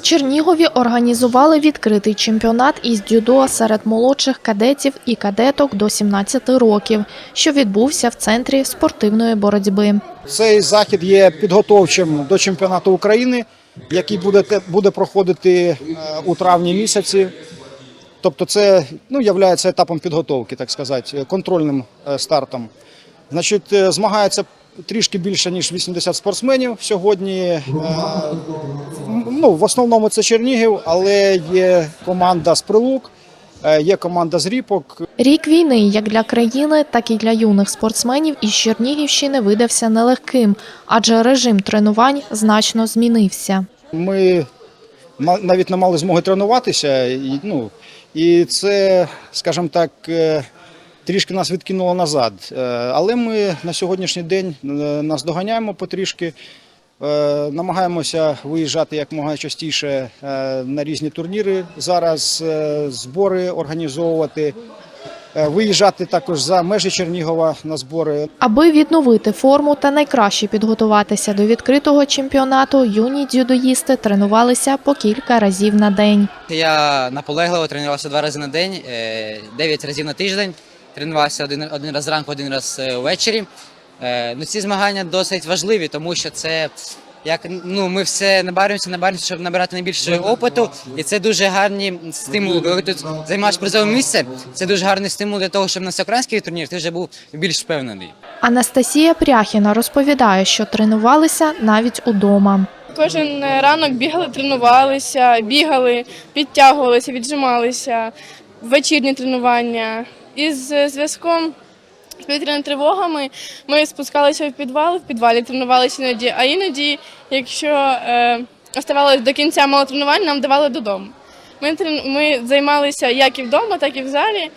Чернігові організували відкритий чемпіонат із дзюдо серед молодших кадетів і кадеток до 17 років, що відбувся в центрі спортивної боротьби. Цей захід є підготовчим до чемпіонату України, який буде, буде проходити е, у травні місяці. Тобто, це ну, є етапом підготовки, так сказати, контрольним е, стартом. Значить, е, змагаються трішки більше ніж 80 спортсменів сьогодні. Ну, в основному це Чернігів, але є команда з Прилук, е, є команда з Ріпок, Рік війни як для країни, так і для юних спортсменів із Чернігівщини видався нелегким, адже режим тренувань значно змінився. Ми навіть не мали змоги тренуватися, і, ну, і це, скажімо так, е, трішки нас відкинуло назад. Е, Але ми на сьогоднішній день е, наздоганяємо потрішки, намагаємося виїжджати як можна частіше е, на різні турніри. Зараз е, збори організовувати, е, виїжджати також за межі Чернігова на збори. Аби відновити форму та найкраще підготуватися до відкритого чемпіонату, юні дзюдоїсти тренувалися по кілька разів на день. Я наполегливо тренувався два рази на день, е, дев'ять разів на тиждень. Тренувався один, один раз зранку, один раз е, ввечері. Е, Ну, ці змагання досить важливі, тому що це як ну ми все набарюємося, набарюємося, щоб набирати найбільше опиту, і це дуже гарні стимули. Коли ти займаєш призове місце, це дуже гарний стимул для того, щоб на всеукраїнський турнір ти вже був більш впевнений. Анастасія Пряхіна розповідає, що тренувалися навіть удома. Кожен ранок бігали, тренувалися, бігали, підтягувалися, віджималися, вечірні тренування. Із зв'язком з повітряними тривогами ми спускалися в підвал, в підвалі тренувалися іноді, а іноді, якщо е, оставалося до кінця мало тренувань, нам давали додому. Ми, трен- ми займалися як і вдома, так і в залі.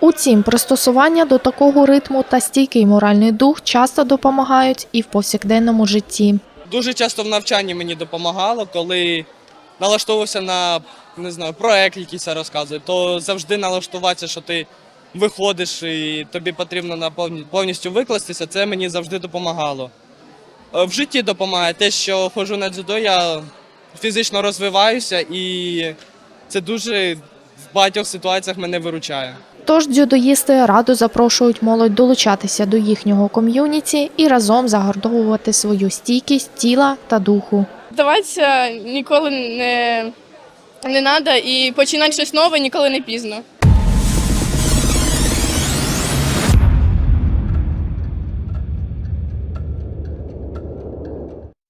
Утім, пристосування до такого ритму та стійкий моральний дух часто допомагають і в повсякденному житті. дуже часто в навчанні мені допомагало, коли налаштовувався на не знаю, проект, якийсь розказує, то завжди налаштуватися, що ти виходиш і тобі потрібно на повністю викластися, це мені завжди допомагало. Е, В житті допомагає те, що ходжу на дзюдо, я фізично розвиваюся і це дуже в багатьох ситуаціях мене виручає. Тож дзюдоїсти радо запрошують молодь долучатися до їхнього ком'юніті і разом загартовувати свою стійкість тіла та духу. Здаватися ніколи не, не треба і починати щось нове ніколи не пізно.